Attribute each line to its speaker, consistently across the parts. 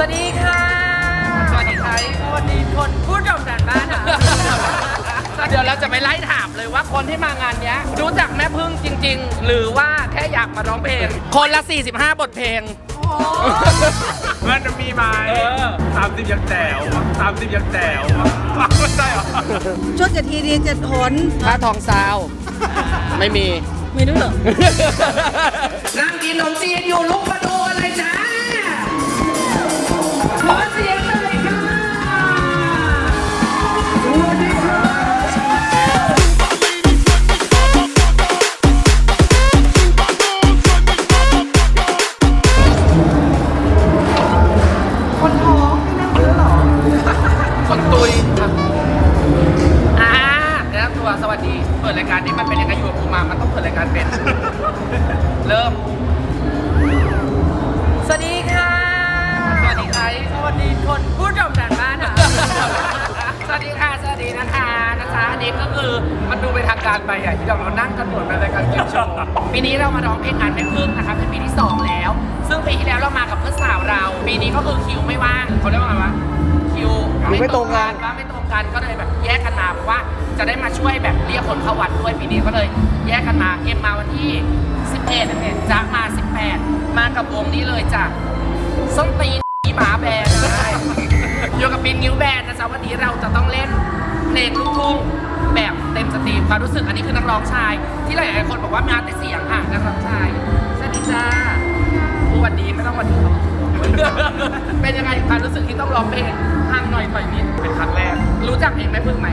Speaker 1: วัสดีค่ะ
Speaker 2: สวัสดีครับ
Speaker 1: สวัสดีคนผู้ชมทางบ้านค่ะ
Speaker 2: เดี๋ยวเราจะไปไล่ถามเลยว่าคนที่มางานเนี้ยรู้จักแม่พึ่งจริง ๆ หรือว่าแค่อยากมาร้องเพลง คนละ 45 บทเพลง
Speaker 3: เพื่อนจะมีไหม
Speaker 2: เออ
Speaker 3: สามสิบยังแจ๋วสามสิบยังแจ๋วไม่ใช่เหรอ
Speaker 4: ชุดจะทีดีเจ็ดหน
Speaker 2: ผ้าทองซาว ไม่มี
Speaker 4: มีด้วยเหรอ
Speaker 2: นั่งกินขนมจีนอยู่ลุกมา การเป็น เริ่ม
Speaker 1: สวัสดีค่ะ
Speaker 2: สวัสดีครับ
Speaker 1: สวัสดีคนผู้ชมทางบ้านค่ะ
Speaker 2: สวัสดีค่ะ สวัสดีนะคะนะคะอันนี้ก็คือมันดูเป็นทางการไปอะที่เราเรานั่งกันหมดในรายการเกมโชว์ปีนี้เรามาร้องเพลงงานแม่พึ่งนะคะเป็นปีที่สองแล้ว ซึ่งปีที่แล้วเรามากับเพื่อนสาวเรา ปีนี้ก็คือคิวไม่ว่างเขาเรียกว่าอะไรวะคิว
Speaker 4: คิวไม่ตรงกัน
Speaker 2: ว่าไม่ตรงกันก็เลยแบบแยกกันมาเพราะว่าจะได้มาช่วยแบบเรียก คนเข้าวัดด้วยปีนี้ก็เลยแยกกันมาเอ็มมาวันที่ 11จ๊ะมา 18 มากับวงนี้เลยจ้ะส้นตีนอีหมาแบนได้อยู่กับปินนิ้วแบนนะจ๊ะวันนี้เราจะต้องเล่นเพลงลูกทุ่งแบบเต็มสตรีมความรู้สึกอันนี้คือนักร้องชาย ที่หลายๆคนบอกว่ามาแต่เสียงอะนักร้องชายสวัสดีจ้าสวัสดีไม่ต้องสวัสดีเขาเป็นยังไงความรู้สึกที่ต้องร้องเพลงห่างหน่อยต่อยนิด
Speaker 3: เป็นครั้งแรก
Speaker 2: รู้จักเพลงแม่พึ่งไหม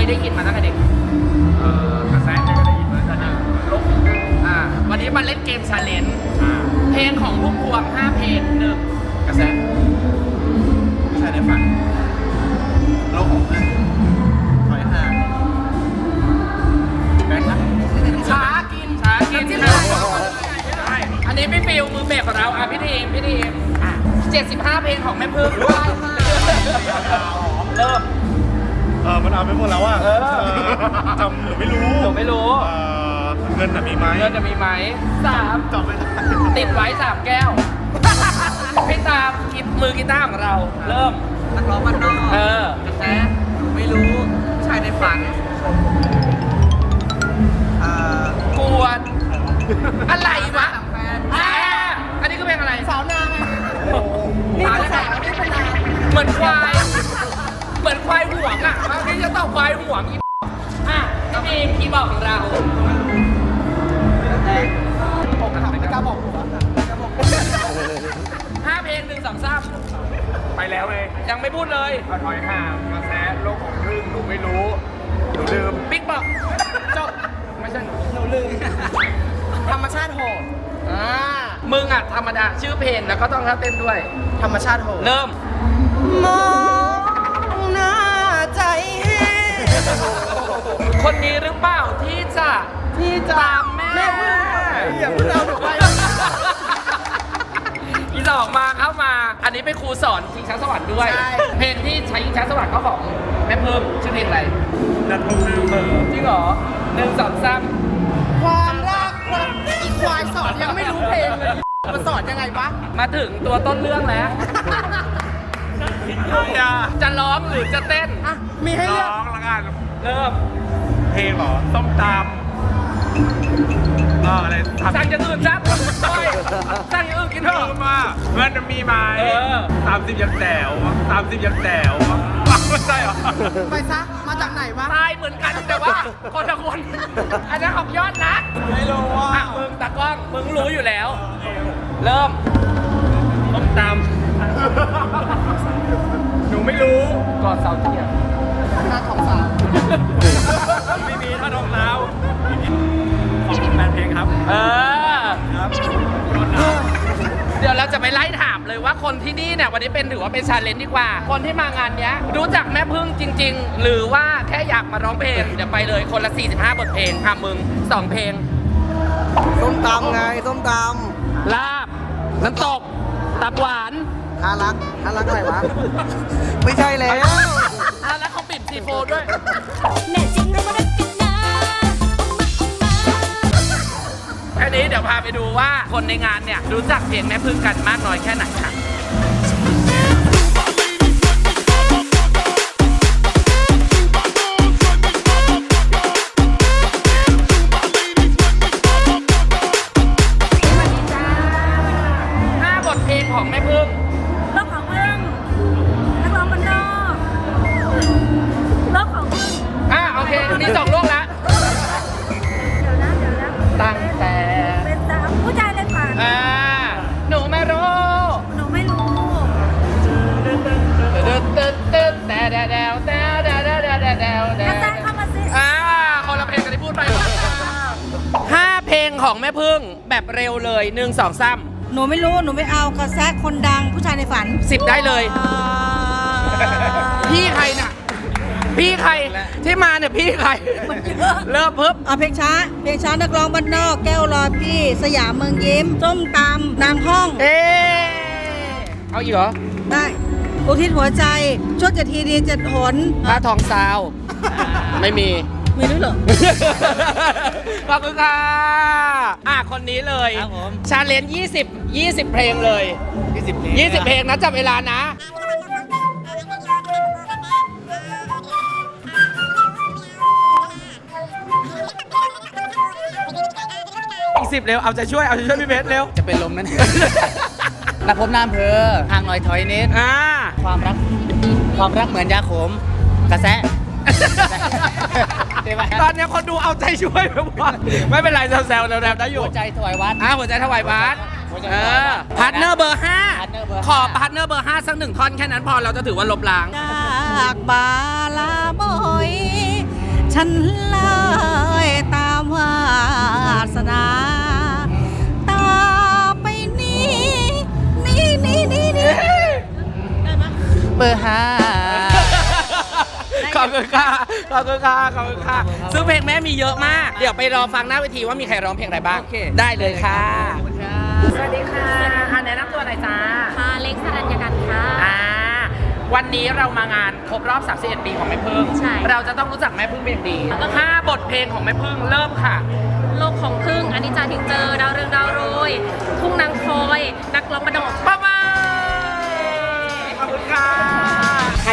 Speaker 3: ยได้
Speaker 2: ยินมาตั้งแต่เด็ก
Speaker 3: เอ่อกระแสเนี่ยก็ได้ยินมาตั้งแต่เด็กโลก
Speaker 2: อ่า วันนี้มาเล่นเกมชาเลนจ์
Speaker 3: อ่า
Speaker 2: เพลงของพุ่มพวง5เพลงหนึ่ง
Speaker 3: กระแสไม่ใช่ในฝันโลกของเพื่อนถอยห่างแบงค์นะ
Speaker 2: ช้ากินช้ากิน
Speaker 1: น้ำจิ้ม
Speaker 2: ค่ะ
Speaker 3: ใช่
Speaker 2: อันนี้พี่ฟิวมือเบสของเราอะพี่ทีมพี่ทีมอะ75 เพลงของแม่พึ่งเริ่ม
Speaker 3: เออมันเอาไปหมดแล้วอะจำหนูไม่รู้
Speaker 2: หนูไม่รู้
Speaker 3: เอ่อเงินน่ะมีไหม
Speaker 2: เงินจะมีไหมสาม
Speaker 3: จำไม่ได้
Speaker 2: ติดไว้สามแก้วพี่ตามกิบมือกีตาร์ของเรา เริ่ม
Speaker 1: นักร้องบ้านนอก
Speaker 2: เออ
Speaker 1: แซ่ไม่รู้ชายในฝัน
Speaker 2: มีคีย์บอร์ดของเรา
Speaker 1: ผมถามไม่กล้าบอก
Speaker 2: ห้าเพลงหนึ่งสองสาม
Speaker 3: ไปแล้วไง
Speaker 2: ยังไม่พูดเลย
Speaker 3: เอาถอยห่างกระแสโลกของพึ่งหนูไม่รู้หนูลืม
Speaker 2: บิ๊กบอกจบไม่ใช่หนู
Speaker 1: หนูลืมธรรมชาติโหด
Speaker 2: อ่ามึงอะธรรมดาชื่อเพลงแล้วก็ต้องท่าเต้นด้วย
Speaker 1: ธรรมชาติโหด
Speaker 2: เริ่ม
Speaker 1: มองหน้าใจแห้ง
Speaker 2: คนนี้หรือเปล่าที่จะ
Speaker 1: ที่จะ
Speaker 2: ตามแม่
Speaker 1: แม่พึ่งอย่าเพิ่งเอาหนูไป
Speaker 2: อีสองมาเข้ามา อันนี้เป็นครูสอนชิงช้าสวรรค์ด้วย
Speaker 1: ใช่
Speaker 2: เพลงที่ใช้ชิงช้าสวรรค์ก็ของแม่เพิ่มชื่อเพลงอะไร
Speaker 3: นัดพบหน้าเบอร์
Speaker 2: จริงเหรอหนึ่งสองสาม
Speaker 1: ความรักความอีควายสอนยังไม่รู้เพลงเลยมันสอนยังไงวะ
Speaker 2: มาถึงตัวต้นเรื่องแล้ว
Speaker 3: อย่า
Speaker 2: จะร้องหรือจะเต้น
Speaker 1: อะมีให้เลื
Speaker 3: ร้
Speaker 1: อก
Speaker 3: องละกัน
Speaker 2: เริ่ม
Speaker 3: เพลงเหรอส้มตำเอออะไรทำ
Speaker 2: สั่งอย่างอื่นจ้าไปสั่งอย่างอื่นกินเถ
Speaker 3: ลื
Speaker 2: อะ
Speaker 3: มว่าเงินมีไหม
Speaker 2: เออ
Speaker 3: สามสิบยังแจ๋วสามสิบยังแจ๋วไม่ใช่เหรอ
Speaker 1: ไปซะ มาจากไหนวะ
Speaker 2: ตายเหมือนกันแต่ว่าคนละคนอันนั้นของยอดนะ
Speaker 3: ไม่รู้ว่า
Speaker 2: อะมึงตากล้องมึงรู้อยู่แล้ว เริ่ม
Speaker 3: ส้มตำหนูไม่รู้
Speaker 2: ก่อนเสาเที่ยง
Speaker 1: หน้าของสาว
Speaker 3: ไม่มีถ้าดองน้าวขอบคุณแฟนเพลงครับ
Speaker 2: เออ
Speaker 3: ครับ
Speaker 2: เดี๋ยวเราจะไปไล่ถามเลยว่าคนที่นี่เนี่ยวันนี้เป็นถือว่าเป็นชาเลนจ์ดีกว่า คนที่มางานเนี้ย รู้จักแม่พึ่งจริง ๆ หรือว่าแค่อยากมาร้องเพลง เดี๋ยวไปเลยคนละ 45 บทเพลงค่ะมึง 2 เพลง
Speaker 4: ส้มตำไงส้มต
Speaker 2: ลาบ น้ำตก ตับหวานำ
Speaker 4: ฮารักฮารักอะไรวะ ไม่ใช่แล้วี
Speaker 2: โฟด้วย
Speaker 5: แม่จริงเลยว่ารักันนะแค่นี้เดี๋
Speaker 2: ยวพาไปดูว่าคนในงานเนี่ยรู้จักเพลงแม่พึ่งกันมากน้อยแค่ไหนค่ะ เร็วเลยหนึ่งสองสาม
Speaker 5: หนูไม่รู้หนูไม่เอากระแซกคนดังผู้ชายในฝัน
Speaker 2: สิบได้เลย พี่ใครน่ะ พี่ใครที่มาเนี่ยพี่ใคร เริ่มปึ๊บ
Speaker 5: เอาเพลงช้า เพลงช้านักร้องบ้านนอกแก้วรอพี่ สยามเมืองยิ้มส้มตำนางห้อง
Speaker 2: เอ๊ะเอาอีกเหรอ
Speaker 5: ได้อุทิศหัวใจช่วยจะทีดีเจ็ดหน
Speaker 2: พระทองซาว ไม่มี
Speaker 5: มีด้วยเหรอ
Speaker 2: ขอบคุณค่ะอะคนนี้เลย
Speaker 4: ครับผม
Speaker 2: ชาเลนจ์20 20 เพลงเลย
Speaker 3: 20เพลง
Speaker 2: 20 เพลงนะจับเวลานะ
Speaker 3: อีกสิบเร็ว เอาใจช่วย เอาใจช่วยพี่เพชรเร็ว
Speaker 4: จะเป็นลมนั่น นักพบน้ำเพอห่างหน่อยถอยนิด
Speaker 2: อ่า
Speaker 4: ความรัก ความรักเหมือนยาขม กระแส ได้ไหม
Speaker 2: ตอนเนี้ยคนดูเอาใจช่วยไปหมดไม่เป็นไรแซวๆแซวๆได้อยู่
Speaker 4: หัวใจถวายวัด
Speaker 2: อ่าหัวใจถวายวัด
Speaker 4: หัวใจ
Speaker 2: เอ
Speaker 4: ถวายวั
Speaker 2: อ
Speaker 4: ด
Speaker 2: พาร์ทเนอร์เบอร์
Speaker 4: partner เบอร์
Speaker 2: 5
Speaker 4: ห้า
Speaker 2: ขอพาร์ทเนอร์เบอร์5สักหนึ่งท่อนแค่นั้นพอเราจะถือว่าลบล้าง
Speaker 5: จากบาลาบอย ฉันเลยตามวาสนาต่อไปนี้นี่นี่นี่นี่
Speaker 4: เบอร์ห้า
Speaker 2: ข อบคุณค่ะขอบคุณค่ะขอบคุณค่ะซึ่งเพลงแม่มีเยอะมาก เดี๋ยวไปรอฟังหน้าเวทีว่ามีใครร้องเพลงอะไรบ้าง
Speaker 4: โอเค
Speaker 2: ได้เลยค่ะ สวัสดีค่ะอะแนะนำตัวหน่อยจ้า
Speaker 5: ค่ะเล็กสรัญญกันค่ะ
Speaker 2: อ่า วันนี้เรามางานครบรอบ 31 ปีของแม่พึ่ง
Speaker 5: ใช่
Speaker 2: เราจะต้องรู้จักแม่พึ่งเป็นอย่างดีห้าบทเพลงของแม่พึ่งเริ่มค่ะ
Speaker 5: โลกของพึ่งอันนี้จาทิงเจอ ดาวเรืองดาวโรย ทุ่งนางคอย นักร้องบันดง
Speaker 2: บ๊ายบายขอบคุณค่ะใคร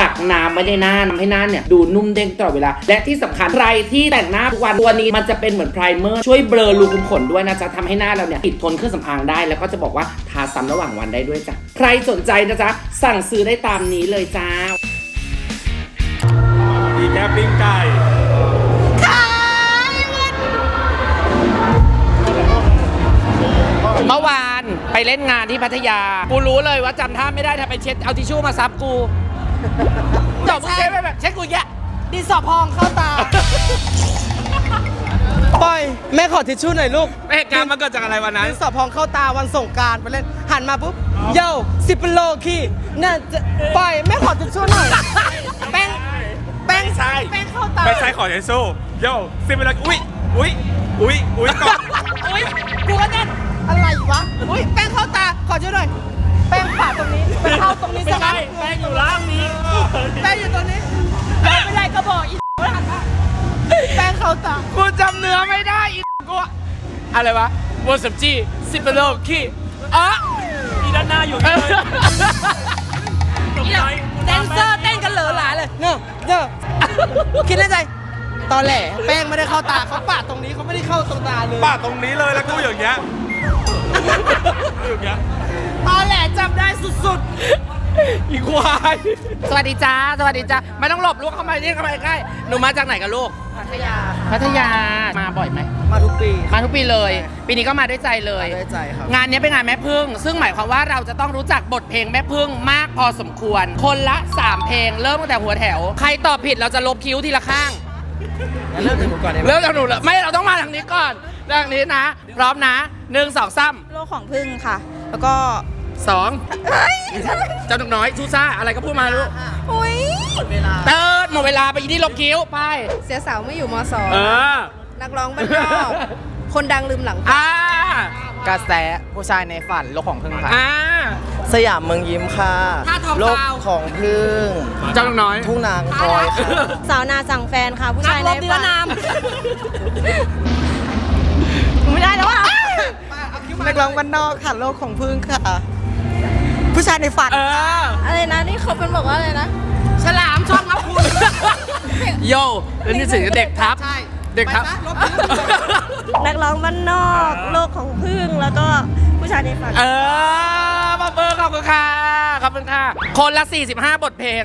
Speaker 2: กักน้ำไม่ได้หน้าทำให้หน้าเนี่ย ดูนุ่มเด้งตลอดเวลา และที่สำคัญใครที่แต่งหน้าทุกวันตัวนี้มันจะเป็นเหมือนไพรเมอร์ช่วยเบลอรูขุมขนด้วยนะจ๊ะทำให้หน้าเราเนี่ยติดทนเครื่องสำอางได้ แล้วก็จะบอกว่าทาซ้ำระหว่างวันได้ด้วยจ้ะใครสนใจนะจ๊ะสั่งซื้อได้ตามนี้เลยจ้า
Speaker 3: มีแค่ปิ้งไก่
Speaker 2: เมื่อวานไปเล่นงานที่พัทยา กูรู้เลยว่าจำท่าไม่ได้ถ้าไปเช็ดเอาทิชชู่มาซับกู จบเช็ดไปแบบเช็ดกูแยะ
Speaker 1: ดินสอพองเข้าตาปล่อย แม่ขอทิชชู่หน่อยลูก
Speaker 2: เหตุการณ์มันเกิดจากอะไรวันนั้น
Speaker 1: ดินสอพองเข้าตาวันส่งกรารไปเล่น หันมาปุ๊บโย่สิบโลคีน่าจะปล่อย แม่ขอทิชชู่หน่อย แป้ง แป้ง
Speaker 3: ใช่
Speaker 1: แป้งเข้าตา
Speaker 3: ไม่ใช่ขอเทสโซ่โย่ซิมไปเลยอุ้ยอุ้ยอุ้ยอุ้ยก่อน
Speaker 1: อุ้ยกูก็นั่นอะไรวะอุ้ยแป้งเข้าตา ขอช่วยหน่อย แป้งปาดตรงนี้ไปเข้าตรงนี้ซะงั้น
Speaker 3: แป้งอยู่ล่างนี้
Speaker 1: แป้งอยู่ตรงนี้ไม่เป็นไรก็บอกอีหันมาแป้งเข้าตา
Speaker 2: กูจำเนื้อไม่ได้อีกูอะไรวะวอสับจีสิบโลคีอะ
Speaker 3: มีด้านหน้าอยู่
Speaker 2: เออ
Speaker 1: แดนเซอร์เต้นกันเหลือหลายเลยเนอะเนอะคิดในใจตอนแหลแป้งไม่ได้เข้าตาเขาปาดตรงนี้เขาไม่ได้เข้าตรงตาเลย
Speaker 3: ปาดตรงนี้เลยแล้วกูอย่างเงี้ยกูอย่างเงี้ย
Speaker 1: ตอนแหลจำได้สุด
Speaker 2: อีควาย สวัสดีจ้า สวัสดีจ้า ไม่ต้องหลบลูกเข้ามานี่เข้ามาใกล้หนูมาจากไหนกันลูก
Speaker 1: ๆพัทยา
Speaker 2: พัทยา มาบ่อยไหม
Speaker 1: มาทุกปี
Speaker 2: มาทุกปีเลย ปีนี้ก็มาด้วยใจเลย
Speaker 1: มาด้วยใจครับ
Speaker 2: งานนี้เป็นงานแม่พึ่ง ซึ่งหมายความว่าเราจะต้องรู้จักบทเพลงแม่พึ่งมากพอสมควร คนละ 3 เพลง เริ่มตั้งแต่หัวแถว ใครตอบผิดเราจะลบคิ้วทีละข้าง
Speaker 4: เริ่มจากผมก่อนเลย
Speaker 2: เริ่มจากหนูเลยไม่เราต้องมาทางนี้ก่อนเรื่องนี้นะ พร้อมนะหนึ่งสองสาม
Speaker 5: โลกของพึ่งค่ะ แล้วก็
Speaker 2: สองเจ้าหนุ่มน้อยซูซ่าอะไรก็พูดมาลูก
Speaker 5: อุ้ย
Speaker 2: เติร์ดหมดเวลาไปยีนี่ลบคิ้วไป
Speaker 5: เสียสาวไม่อยู่มสอง
Speaker 2: เออ
Speaker 5: นักร้องบ้านนอกคนดังลืมหลัง
Speaker 2: อ่าก
Speaker 4: ระแสผู้ชายในฝันโลกของพึ่งค่ะ
Speaker 2: อ่า
Speaker 4: สยามเมืองยิ้มค่ะ
Speaker 2: ท่าทอง
Speaker 4: โลก
Speaker 2: ฟาว
Speaker 4: ของพึ่ง
Speaker 2: เจ้าหนุ่มน้อย
Speaker 4: ทุ่งนางคอยค่ะ
Speaker 5: สาวนาสั่งแฟนค่ะ ผู้ชายใน
Speaker 2: นักรบนิรนาม
Speaker 5: ไม่ได้แล้วอะ
Speaker 4: นักร้องบ้านนอกค่ะโลกของพึ่งค่ะ ผู้ชายในฝัน
Speaker 2: เออ
Speaker 5: อะไรนะนี่เขาเป็นบอกว่าอะไรนะ
Speaker 2: ฉลามช่องครับคุณโย่เรื่องนี้ถึงเด็กทับ
Speaker 1: ใช่
Speaker 2: เด็กทับ
Speaker 1: ไปซะลบทิ้ง
Speaker 5: นักร้องบ้านนอกโลกของพึ่งแล้วก็ผู้ชายในฝัน
Speaker 2: เออมาเบอร์ขอบคุณค่ะ ขอบคุณค่ะ คนละ 45 บทเพลง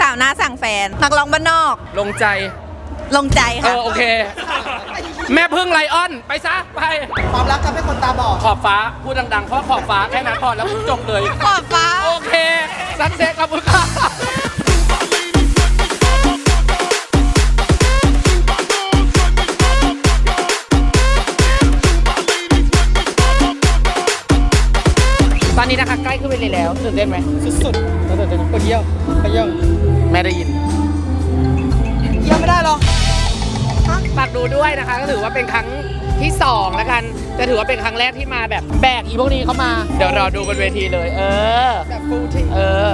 Speaker 5: สาวนาสั่งแฟนนักร้องบ้านนอก
Speaker 2: ลงใจ
Speaker 5: ลงใจ
Speaker 2: เอ
Speaker 5: ค่ะ
Speaker 2: อโอเค แม่พึ่งไลออน ไปซะ ไป
Speaker 1: ความรักทำให้คนตาบอด
Speaker 2: ขอบฟ้า พูดดังๆ เพราะขอบฟ้าแค่นั้นพอแล้วจบเลย
Speaker 5: ขอบฟ้า
Speaker 2: โอเค สักเซ็ตขอบคุณค่ะตอนนี้นะคะ ใกล้ขึ้นไปเลยแล้วตื่นเต้นไหม
Speaker 1: สุดๆตื่นเต้นไปเยี่ยวไปเยี่ยว
Speaker 2: แม่ได้ยิน
Speaker 1: เยี่ยวไม่ได้หรอ
Speaker 2: ฝากดูด้วยนะคะ ก็ถือว่าเป็นครั้งที่สองแล้วกันแต่ถือว่าเป็นครั้งแรกที่มาแบบแบกอีพวกนี้เข้ามา เดี๋ยวรอดูบนเวทีเลย เออ
Speaker 1: แบบฟูลที
Speaker 2: เออ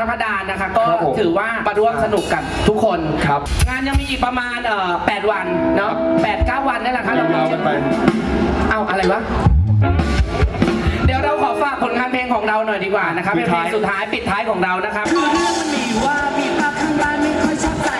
Speaker 2: วัพระดานนะคะ ก็ถือว่ามาร่วมสนุกกันทุกคน ครับ งานยังมีอีกประมาณเอ่อ8วันเนาะแปดเก้าวันนี่แหละครับเรากันไป เอาอะไรวะ เดี๋ยวเราขอฝากผลงานเพลงของเราหน่อยดีกว่านะครับเป็นเพลงสุดท้ายปิดท้ายของเรานะครับ คือเรื่องมันมีว่ามีภาพข้างบ้านไม่ค่อยชอบใจ